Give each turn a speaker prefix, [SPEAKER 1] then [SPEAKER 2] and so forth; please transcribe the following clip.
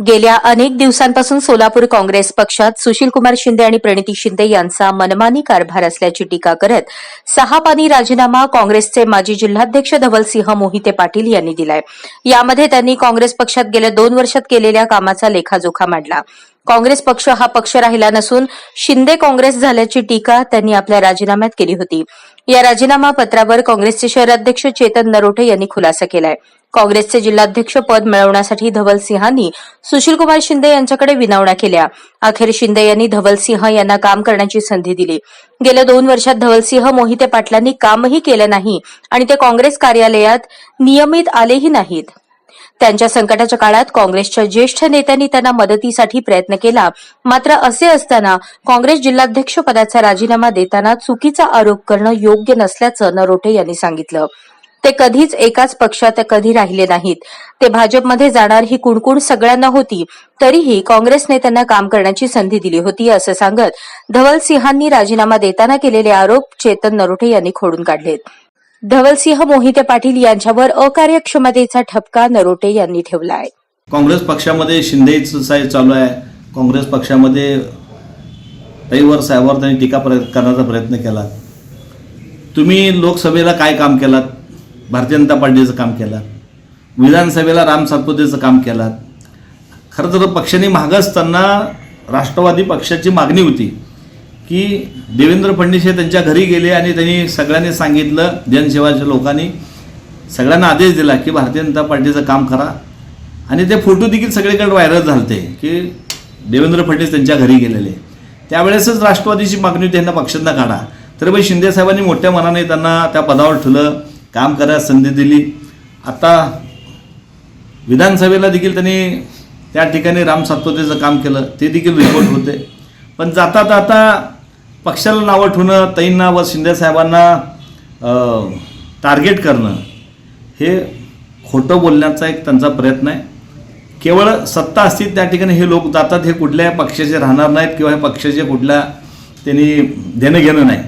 [SPEAKER 1] गेल्या अनेक दिवसांपासून सोलापूर काँग्रेस पक्षात सुशीलकुमार शिंदे आणि प्रणिती शिंदे यांचा मनमानी कारभार असल्याची टीका करत सहा पानी राजीनामा काँग्रेसचे माजी जिल्हाध्यक्ष धवलसिंह मोहिते पाटील यांनी दिलाय. यामध्ये त्यांनी काँग्रेस पक्षात गेल्या दोन वर्षात केलेल्या कामाचा लेखाजोखा मांडला. काँग्रेस पक्ष हा पक्ष राहिला नसून शिंदे काँग्रेस झाल्याची टीका त्यांनी आपल्या राजीनाम्यात केली होती. या राजीनामा पत्रावर काँग्रेसचे शहराध्यक्ष चेतन नरोठे यांनी खुलासा केलाय. काँग्रेसचे जिल्हाध्यक्ष पद मिळवण्यासाठी धवलसिंहांनी सुशीलकुमार शिंदे यांच्याकडे विनवण्या केल्या. अखेर शिंदे यांनी धवलसिंह यांना काम करण्याची संधी दिली. गेल्या दोन वर्षात धवलसिंह मोहिते पाटलांनी कामही केलं नाही आणि ते काँग्रेस कार्यालयात नियमित आलेही नाहीत. त्यांच्या संकटाच्या काळात काँग्रेसच्या ज्येष्ठ नेत्यांनी त्यांना मदतीसाठी प्रयत्न केला. मात्र असे असताना काँग्रेस जिल्हाध्यक्ष पदाचा राजीनामा देताना चुकीचा आरोप करणं योग्य नसल्याचं नरोटे यांनी सांगितलं. ते कधीच एकाच पक्षात कधी राहिले नाहीत. ते भाजपमध्ये जाणार ही कुणकुण सगळ्यांना होती तरीही काँग्रेसने त्यांना काम करण्याची संधी दिली होती असं सांगत धवल सिंहांनी राजीनामा देताना केलेले आरोप चेतन नरोटे यांनी खोडून काढलेत. धवलसिंह मोहिते पाटील यांच्यावर अकार्यक्षमतेचा ठपका नरोटे यांनी ठेवला आहे
[SPEAKER 2] काँग्रेस पक्षामध्ये शिंदे चालू आहे. काँग्रेस पक्षामध्ये रविवार साहेबांवर त्यांनी टीका करण्याचा प्रयत्न केला. तुम्ही लोकसभेला काय काम केलात? भारतीय जनता पार्टीचं काम केलं विधानसभेला राम सातपुतेचं काम केलं खरं तर पक्षाने मागं असताना राष्ट्रवादी पक्षाची मागणी होती. की देवेंद्र फडणवीस हे त्यांच्या घरी गेले आणि त्यांनी सगळ्यांनी सांगितलं जनसेवाच्या लोकांनी सगळ्यांना आदेश दिला की भारतीय जनता पार्टीचं काम करा. आणि ते फोटो देखील सगळीकडे व्हायरल झालते की देवेंद्र फडणवीस त्यांच्या घरी गेलेले. त्यावेळेसच राष्ट्रवादीची मागणी होती त्यांना पक्षांना काढा. तर बाई शिंदेसाहेबांनी मोठ्या मनाने त्यांना त्या पदावर ठेवलं काम करायला संधी दिली. आता विधानसभेला देखील त्यांनी त्या ठिकाणी राम सातपुतेचं काम केलं ते देखील रिपोर्ट होते. पण जाता जाता पक्षाला नावं ठेवणं तैंना व शिंदे साहेबांना टार्गेट करणं हे खोटं बोलण्याचा एक त्यांचा प्रयत्न आहे. केवळ सत्ता असतील त्या ठिकाणी हे लोक जातात हे कुठल्या पक्षाचे राहणार नाहीत किंवा हे पक्षाचे कुठल्या त्यांनी देणं घेणं नाही.